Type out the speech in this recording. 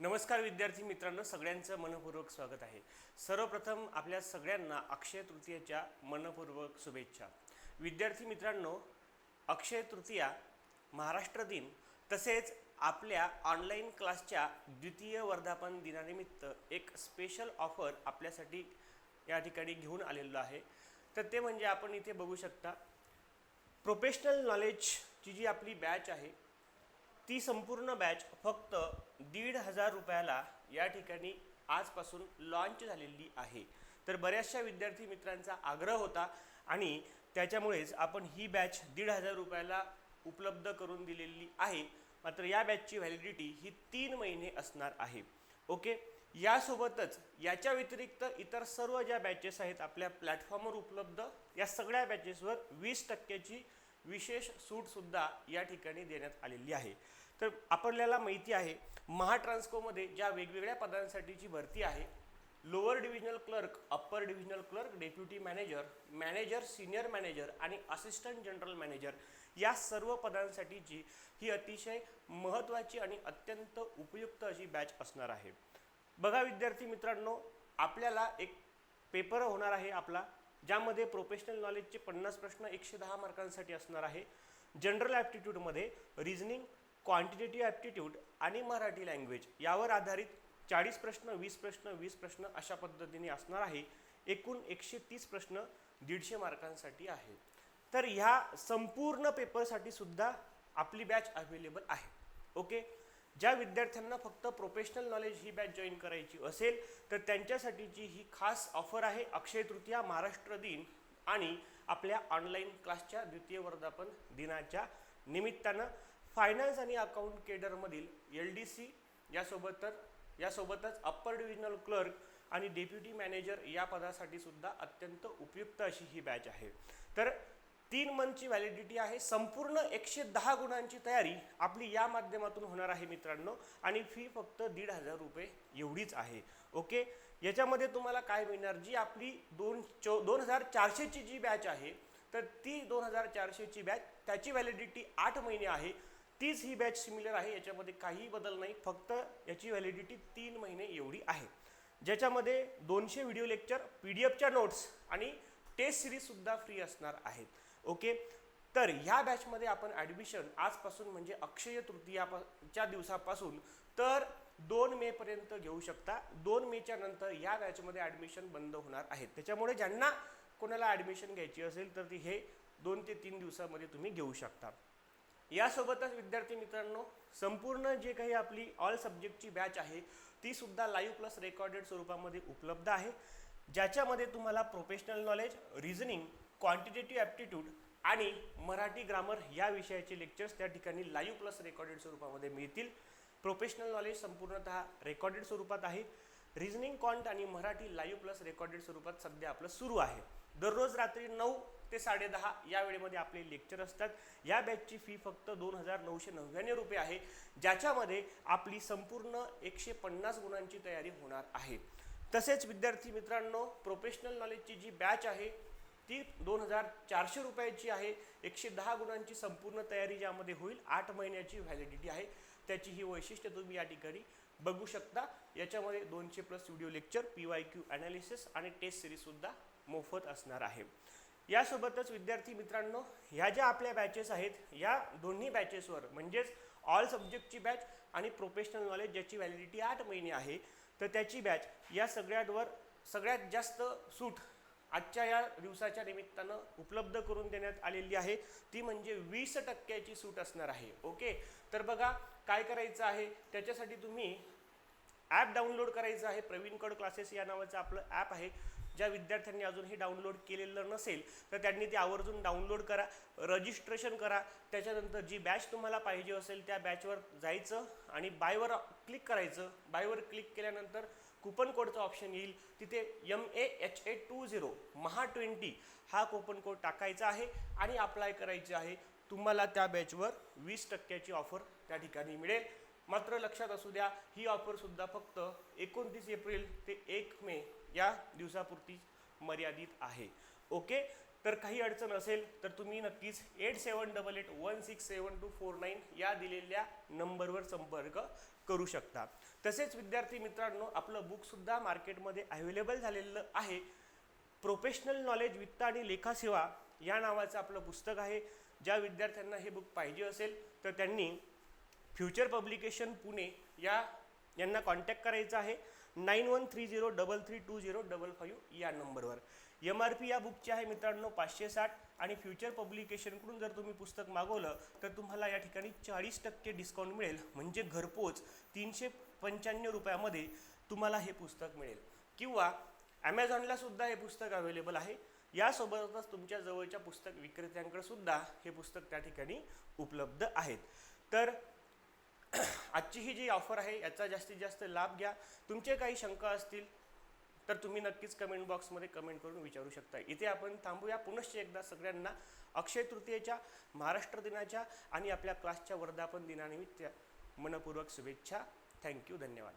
नमस्कार विद्यार्थी मित्रांनो सगळ्यांचं मनपूर्वक स्वागत आहे. सर्वप्रथम आपल्या सगळ्यांना अक्षय तृतीयेच्या मनपूर्वक शुभेच्छा. विद्यार्थी मित्रांनो अक्षय तृतीया महाराष्ट्र दिन तसेच आपल्या ऑनलाईन क्लासच्या द्वितीय वर्धापन दिनानिमित्त एक स्पेशल ऑफर आपल्यासाठी या ठिकाणी घेऊन आलेलो आहे. तर ते म्हणजे आपण इथे बघू शकता प्रोफेशनल नॉलेजची जी आपली बॅच आहे ती संपूर्ण बॅच फक्त दीड हजार रुपयाला या ठिकाणी आजपासून लॉन्च झालेली आहे. तर बऱ्याचशा विद्यार्थी मित्रांचा आग्रह होता आणि त्याच्यामुळेच आपण ही बॅच दीड हजार रुपयाला उपलब्ध करून दिलेली आहे. मात्र या बॅचची व्हॅलिडिटी ही तीन महिने असणार आहे. ओके यासोबतच याच्या व्यतिरिक्त इतर सर्व ज्या बॅचेस आहेत आपल्या प्लॅटफॉर्मवर उपलब्ध या सगळ्या बॅचेसवर वीस टक्क्याची विशेष सूटसुद्धा या ठिकाणी देण्यात आलेली आहे. तर आपल्याला माहिती आहे महाट्रान्सकोमध्ये ज्या वेगवेगळ्या पदांसाठीची भरती आहे lower divisional clerk upper divisional clerk deputy manager manager senior manager आणि असिस्टंट जनरल मॅनेजर या सर्व पदांसाठीची ही अतिशय महत्त्वाची आणि अत्यंत उपयुक्त अशी बॅच असणार आहे. बघा विद्यार्थी मित्रांनो आपल्याला एक पेपर होणार आहे आपला ज्यामध्ये प्रोफेशनल नॉलेजचे पन्नास प्रश्न एकशे दहा मार्कांसाठी असणार आहे. जनरल ॲप्टिट्यूडमध्ये रिझनिंग क्वांटिटेटिव्ह ॲप्टिट्यूड आणि मराठी लँग्वेज यावर आधारित चाळीस प्रश्न वीस प्रश्न वीस प्रश्न अशा पद्धतीने असणार आहे. एकूण एकशे तीस प्रश्न दीडशे मार्कांसाठी आहे तर ह्या संपूर्ण पेपरसाठी सुद्धा आपली बॅच अवेलेबल आहे. ओके ज्या विद्यार्थ्यांना फक्त प्रोफेशनल नॉलेज ही बॅच जॉईन करायची असेल तर त्यांच्यासाठीची ही खास ऑफर आहे अक्षय तृतीया महाराष्ट्र दिन आणि आपल्या ऑनलाईन क्लासच्या द्वितीय वर्धापन दिनाच्या निमित्तानं. फायनान्स आणि अकाउंट केडरमधील एल डी सी यासोबत तर यासोबतच अप्पर डिव्हिजनल क्लर्क आणि डेप्युटी मॅनेजर या पदासाठी सुद्धा अत्यंत उपयुक्त अशी ही बॅच आहे. तर तीन मंथची व्हॅलिडिटी आहे. संपूर्ण एकशे दहा गुणांची तयारी आपली या माध्यमातून होणार आहे मित्रांनो. आणि फी फक्त दीड हजार रुपये एवढीच आहे. ओके? याच्यामध्ये तुम्हाला काय मिळणार? जी आपली दोन चो दोन हजार चारशेची जी बॅच आहे तर ती दोन हजार चारशेची बॅच त्याची व्हॅलिडिटी आठ महिने आहे. तीच ही बॅच सिमिलर आहे याच्यामध्ये काहीही बदल नाही फक्त याची व्हॅलिडिटी तीन महिने एवढी आहे. ज्याच्यामध्ये दोनशे व्हिडिओ लेक्चर पी डी एफच्या नोट्स आणि टेस्ट सिरीजसुद्धा फ्री असणार आहेत. ओके तर ह्या बॅचमध्ये आपण ॲडमिशन आजपासून म्हणजे अक्षय तृतीयाच्या दिवसापासून तर दोन मेपर्यंत घेऊ शकता. दोन मेच्या नंतर या बॅचमध्ये ॲडमिशन बंद होणार आहेत. त्याच्यामुळे ज्यांना कोणाला ॲडमिशन घ्यायची असेल तर ती हे दोन ते तीन दिवसामध्ये तुम्ही घेऊ शकता. यासोबतच विद्यार्थी मित्रांनो संपूर्ण जे काही आपली ऑल सब्जेक्टची बॅच आहे ती सुद्धा लाईव्ह प्लस रेकॉर्डेड स्वरूपामध्ये उपलब्ध आहे ज्याच्यामध्ये तुम्हाला professional knowledge reasoning quantitative aptitude आणि मराठी ग्रामर या विषयाचे लेक्चर्स त्या ठिकाणी लाईव्ह प्लस रेकॉर्डेड स्वरूपामध्ये मिळतील. प्रोफेशनल नॉलेज संपूर्णतः रेकॉर्डेड स्वरूपात आहे. रिझनिंग कॉन्ट आणि मराठी लाईव्ह प्लस रेकॉर्डेड स्वरूपात सध्या आपलं सुरू आहे. दररोज रात्री नऊ ते साडेदहा या वेळेमध्ये आपले लेक्चर असतात. या बॅचची फी फक्त दोन हजार नऊशे नव्याण्णव रुपये आहे ज्याच्यामध्ये आपली संपूर्ण एकशे पन्नास गुणांची तयारी होणार आहे. तसेच विद्यार्थी मित्रांनो प्रोफेशनल नॉलेजची जी बॅच आहे ती दोन हजार चारशे रुपयाची आहे. एकशे दहा गुणांची संपूर्ण तयारी ज्यामध्ये होईल आठ महिन्याची व्हॅलिडिटी आहे. त्याची ही वैशिष्ट्य तुम्ही या ठिकाणी बघू शकता. याच्यामध्ये दोनशे plus video lecture P Y Q analysis आणि टेस्ट सिरीजसुद्धा मोफत असणार आहे. यासोबतच विद्यार्थी मित्रांनो ह्या ज्या आपल्या बॅचेस आहेत या दोन्ही बॅचेसवर म्हणजेच ऑल सब्जेक्टची बॅच आणि प्रोफेशनल नॉलेज ज्याची व्हॅलिडिटी आठ महिने आहे तर त्याची बॅच या सगळ्यांवर सगळ्यात जास्त सूट आजच्या या दिवसाच्या निमित्तानं उपलब्ध करून देण्यात आलेली आहे. ती म्हणजे वीस टक्क्याची सूट असणार आहे. ओके? तर बघा काय करायचं आहे? त्याच्यासाठी तुम्ही ॲप डाउनलोड करायचं आहे. प्रवीण कड क्लासेस या नावाचं आपलं ॲप आहे. ज्या विद्यार्थ्यांनी अजूनही डाउनलोड केलेलं नसेल तर त्यांनी ते आवर्जून डाउनलोड करा रजिस्ट्रेशन करा. त्याच्यानंतर जी बॅच तुम्हाला पाहिजे असेल त्या बॅचवर जायचं आणि बायवर क्लिक करायचं. बायवर क्लिक केल्यानंतर कुपन कोडचं ऑप्शन येईल. तिथे M A H A two zero Maha twenty हा कुपन कोड टाकायचा आहे आणि अप्लाय करायचे आहे. तुम्हाला त्या बॅचवर वीस टक्क्याची ऑफर त्या ठिकाणी मिळेल. मात्र लक्षात असू द्या ही ऑफरसुद्धा फक्त एकोणतीस एप्रिल ते एक मे या दिवसापुरती मर्यादित आहे. ओके? तर काही अडचण असेल तर तुम्ही नक्कीच eight seven double eight one six seven two four nine या दिलेल्या नंबरवर संपर्क करू शकता. तसेच विद्यार्थी मित्रांनो आपलं बुकसुद्धा मार्केटमध्ये अवेलेबल झालेलं आहे. प्रोफेशनल नॉलेज वित्त आणि लेखासेवा या नावाचं आपलं पुस्तक आहे. ज्या विद्यार्थ्यांना हे बुक पाहिजे असेल तर त्यांनी फ्युचर पब्लिकेशन पुणे या यांना कॉन्टॅक्ट करायचं आहे. Nine one three zero double three two zero double five या नंबरवर. एम आर पी या बुकची आहे मित्रांनो पाचशे साठ आणि फ्युचर पब्लिकेशनकडून जर तुम्ही पुस्तक मागवलं तर तुम्हाला या ठिकाणी चाळीस टक्के डिस्काउंट मिळेल. म्हणजे घरपोच तीनशे पंच्याण्णव रुपयामध्ये तुम्हाला हे पुस्तक मिळेल. किंवा ॲमेझॉनला सुद्धा हे पुस्तक अवेलेबल आहे. यासोबतच तुमच्या जवळच्या पुस्तक विक्रेत्यांकडे सुद्धा हे पुस्तक त्या ठिकाणी उपलब्ध आहेत. तर आजची ही जी ऑफर आहे याचा जास्तीत जास्त लाभ घ्या. तुमचे काही शंका असतील तर तुम्ही नक्कीच कमेंट बॉक्समध्ये कमेंट करून विचारू शकता. इथे आपण थांबूया. पुनश्च एकदा सगळ्यांना अक्षय तृतीयेच्या महाराष्ट्र दिनाच्या आणि आपल्या क्लासच्या वर्धापन दिनानिमित्त मनपूर्वक शुभेच्छा. थँक्यू धन्यवाद.